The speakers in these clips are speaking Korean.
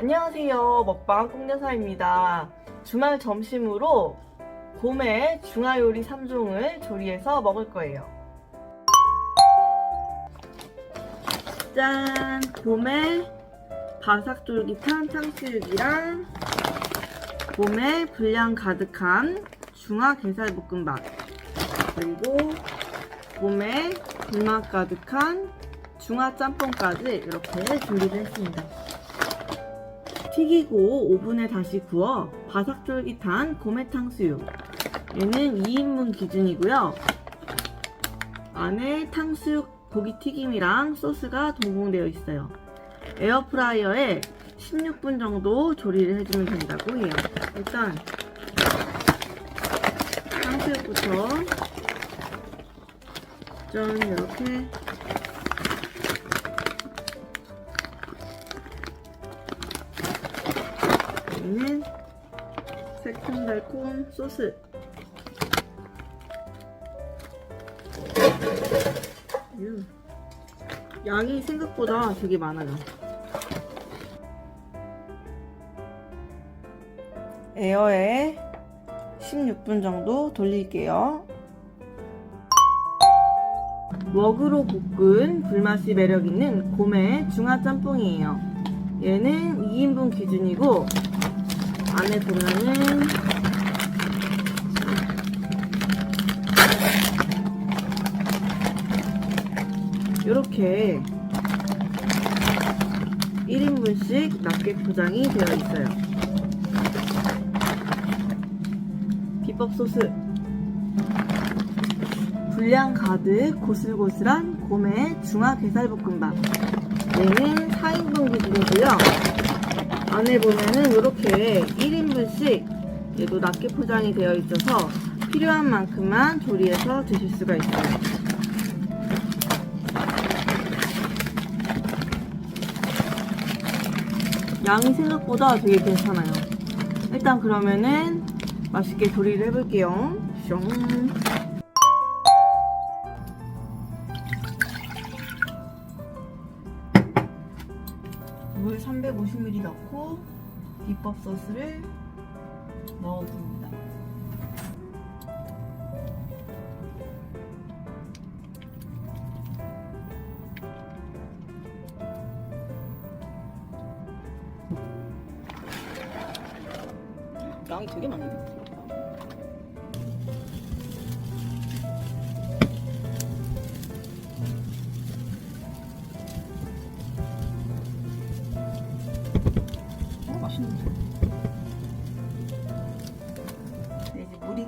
안녕하세요. 먹방 꽁여사입니다. 주말 점심으로 곰의 중화요리 3종을 조리해서 먹을 거예요. 짠! 곰의 바삭쫄깃한 탕수육이랑 곰의 분량 가득한 중화 게살볶음밥 그리고 곰의 불맛 가득한 중화 짬뽕까지 이렇게 준비를 했습니다. 튀기고 오븐에 다시 구워 바삭쫄깃한 곰의 탕수육. 얘는 2인분 기준이고요. 안에 탕수육 고기 튀김이랑 소스가 동봉되어 있어요. 에어프라이어에 16분 정도 조리를 해주면 된다고 해요. 일단 탕수육부터 짠 이렇게 새콤달콤 소스. 유. 양이 생각보다 되게 많아요. 에어에 16분 정도 돌릴게요. 웍으로 볶은 불맛이 매력있는 곰의 중화짬뽕이에요. 얘는 2인분 기준이고 안에 보면은 이렇게 1인분씩 낮게 포장이 되어 있어요. 비법 소스 분량 가득 고슬고슬한 곰의 중화 게살볶음밥 얘는 4인분 기준이고요. 안에 보면은 이렇게 1인분씩 얘도 낮게 포장이 되어 있어서 필요한 만큼만 조리해서 드실 수가 있어요. 양이 생각보다 되게 괜찮아요. 일단 그러면은 맛있게 조리를 해볼게요. 숑. 물 350ml 넣고 비법 소스를 넣어줍니다. 양이 되게 많은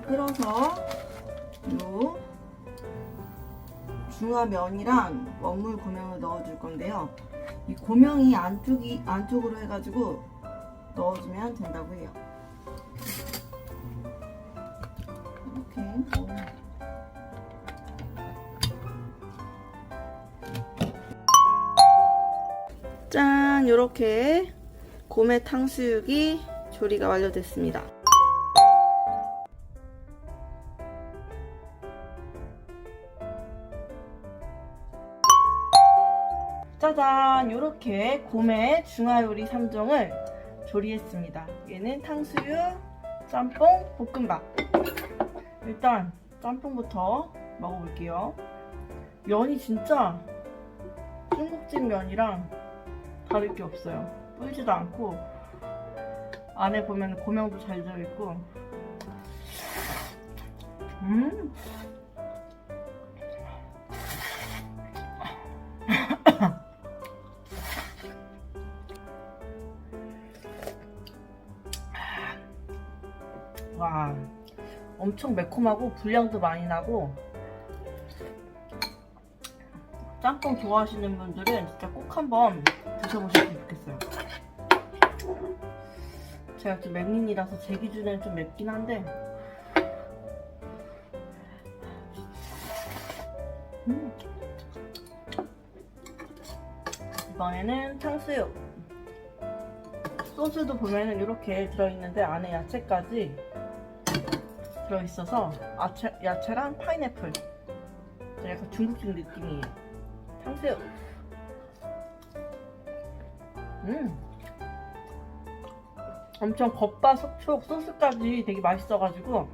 끓어서 요 중화면이랑 원물 고명을 넣어줄 건데요. 이 고명이 안쪽이 안쪽으로 해가지고 넣어주면 된다고 해요. 이렇게. 짠, 이렇게 곰의 탕수육이 조리가 완료됐습니다. 짜잔, 이렇게 곰의 중화요리 3종을 조리했습니다. 얘는 탕수육, 짬뽕, 볶음밥. 일단 짬뽕부터 먹어볼게요. 면이 진짜 중국집 면이랑 다를 게 없어요. 불지도 않고 안에 보면 고명도 잘 들어있고 음 엄청 매콤하고 분량도 많이 나고 짬뽕 좋아하시는 분들은 진짜 꼭 한번 드셔보셨으면 좋겠어요. 제가 좀 맹인이라서 제 기준에는 좀 맵긴 한데 음. 이번에는 탕수육 소스도 보면은 이렇게 들어있는데 안에 야채까지 들어있어서 야채, 야채랑 파인애플 약간 중국식 느낌이에요 탕수육 음 엄청 겉바 속촉 소스까지 되게 맛있어가지고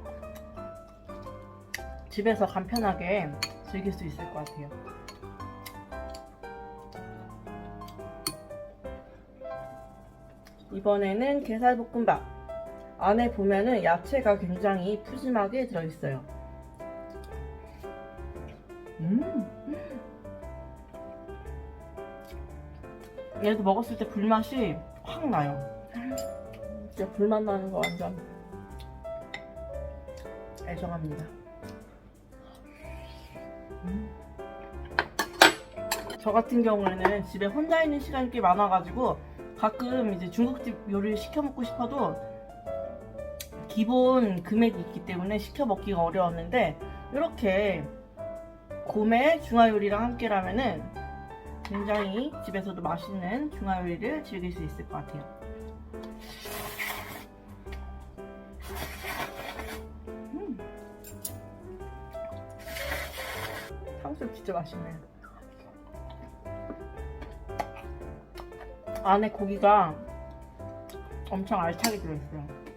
집에서 간편하게 즐길 수 있을 것 같아요. 이번에는 게살볶음밥. 안에 보면은 야채가 굉장히 푸짐하게 들어있어요. 음. 얘도 먹었을 때 불맛이 확 나요. 진짜 불맛 나는 거 완전 애정합니다. 음. 저 같은 경우에는 집에 혼자 있는 시간이 꽤 많아가지고 가끔 이제 중국집 요리를 시켜 먹고 싶어도 기본 금액이 있기 때문에 시켜 먹기가 어려웠는데 이렇게 고메 중화 요리랑 함께라면은 굉장히 집에서도 맛있는 중화 요리를 즐길 수 있을 것 같아요. 음. 탕수육 진짜 맛있네. 안에 고기가 엄청 알차게 들어있어요.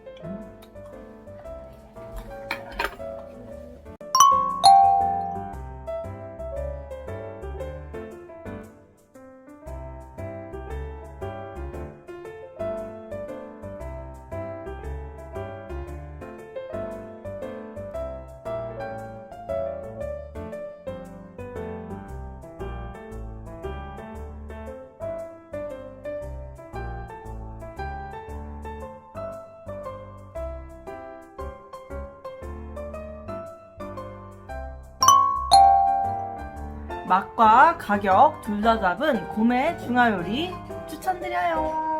맛과 가격 둘 다 잡은 고메 중화 요리 추천드려요.